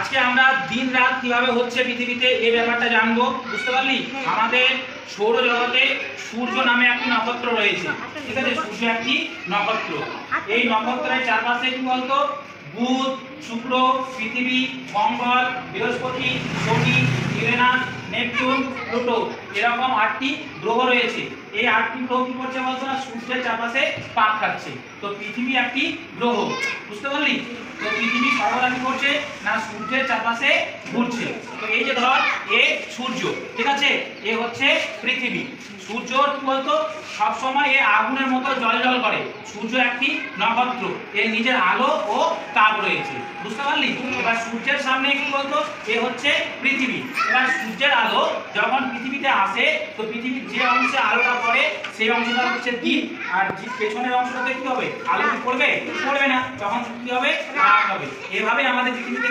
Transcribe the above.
আজকে আমরা দিন রাত কীভাবে হচ্ছে পৃথিবীতে এ ব্যাপারটা জানব বুঝতে পারলি? আমাদের সৌরজগতে সূর্য নামে একটি নক্ষত্র রয়েছে। ঠিক আছে? সূর্য একটি নক্ষত্র। এই নক্ষত্রের চারপাশে কি বলতো? বুধ শুক্র পৃথিবী মঙ্গল বৃহস্পতি শনি ইউরেনাস নেপচুন প্লুটো এরকম আটটি গ্রহ রয়েছে। এই আটটি গ্রহ কি করছে বলতো? না সূর্যের চারপাশে পাক খাচ্ছে। তো পৃথিবী একটি গ্রহ। বুঝতে পারলি? পৃথিবী সরবরাহ করছে না সূর্যের চারপাশে ঘুরছে? তো এই যে ধর, এ সূর্য, ঠিক আছে? এ হচ্ছে পৃথিবী। সূর্য কি বলতো, সবসময় এ আগুনের মতো জল জল করে। সূর্য একটি নক্ষত্র, এর নিজের আলো ও তাপ রয়েছে বুঝতে পারলি? এবার সূর্যের সামনে কি বলতো? এ হচ্ছে পৃথিবী। এবার সূর্যের আলো যখন পৃথিবীতে আসে, তো পৃথিবীর যে অংশে আলোটা পড়ে, সেই অংশটা হচ্ছে দিন। আর পেছনের অংশটাতে কি হবে? আলো পড়বে? পড়বে না। তখন কি হবে? হবে। এভাবে আমাদের পৃথিবীতে